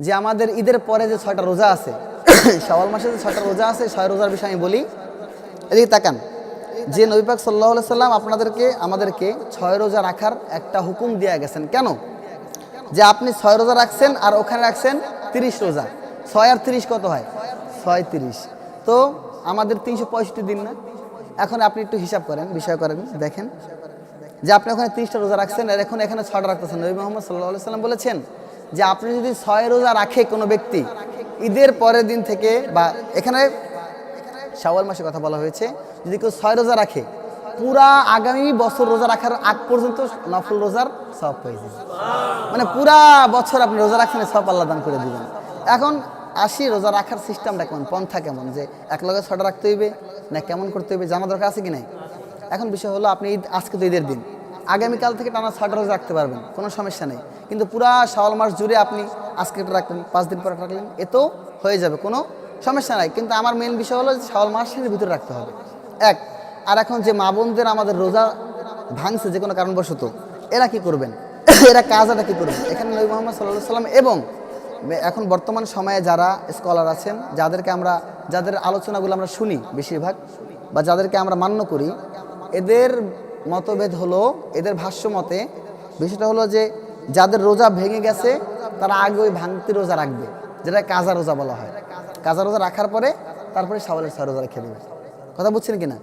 যে আমাদের ঈদের পরে যে ছয়টা রোজা আছে, শাওয়াল মাসে যে ছয়টা রোজা আছে, ছয় রোজার বিষয়ে আমি বলি, এদিকে তাকান। যে নবীপাক সাল্লাহ সাল্লাম আপনাদেরকে, আমাদেরকে ছয় রোজা রাখার একটা হুকুম দিয়ে গেছেন। কেন? যে আপনি ছয় রোজা রাখছেন আর ওখানে রাখছেন তিরিশ রোজা। ছয় আর তিরিশ কত হয়? ছয় তিরিশ। তো আমাদের তিনশো পঁয়ষট্টি দিন না? এখন আপনি একটু হিসাব করেন, বিষয় করেন, দেখেন। যে আপনি ওখানে তিরিশটা রোজা রাখছেন আর এখন এখানে ছয়টা রাখতেছেন। নবী মোহাম্মদ সাল্লাহ সাল্লাম বলেছেন যে আপনি যদি ছয় রোজা রাখে কোনো ব্যক্তি, ঈদের পরের দিন থেকে বা এখানে শাওয়াল মাসে কথা বলা হয়েছে, যদি কেউ ছয় রোজা রাখে, পুরা আগামী বছর রোজা রাখার আগ পর্যন্ত নফল রোজার সব পেয়ে যাবে। মানে পুরা বছর আপনি রোজা রাখছেন সব আল্লাহ দান করে দিবেন। এখন আসি রোজা রাখার সিস্টেমটা কেমন? পন্থা কেমন? যে এক লগে ছটা রাখতে হইবে, না কেমন করতে হইবে, জানা দরকার আছে কি নাই? এখন বিষয় হলো আপনি ঈদ আজকে তো ঈদের দিন। আগামীকাল থেকে টানা ছটা রোজা রাখতে পারবেন, কোনো সমস্যা নেই। কিন্তু পুরা শাওয়াল মাস জুড়ে আপনি আজকে রাখলেন, পাঁচ দিন পরে রাখলেন এতেও হয়ে যাবে, কোনো সমস্যা নাই। কিন্তু আমার মেন বিষয় হলো যে শাওয়াল মাসের ভিতরে রাখতে হবে। এক, আর এখন যে মা বোনদের আমাদের রোজা ভাঙছে যে কোনো কারণবশত, এরা কি করবেন? এরা কাজ কাজটা কি করবেন? এখানে নবী মোহাম্মদ সাল্লাহ সাল্লাম এবং এখন বর্তমান সময়ে যারা স্কলার আছেন, যাদেরকে আমরা, যাদের আলোচনাগুলো আমরা শুনি বেশিরভাগ, বা যাদেরকে আমরা মান্য করি, এদের মতভেদ হলো, এদের ভাষ্য মতে বিষয়টা হলো যে যাদের রোজা ভেঙে গেছে, তারা আগে ওই ভাঙতি রোজা রাখবে যেটা কাজা রোজা বলা হয়। কাজা রোজা রাখার পরে তারপরে সাওয়ালের ছয় রোজা রেখে দেবে। কথা বুঝছেন কি না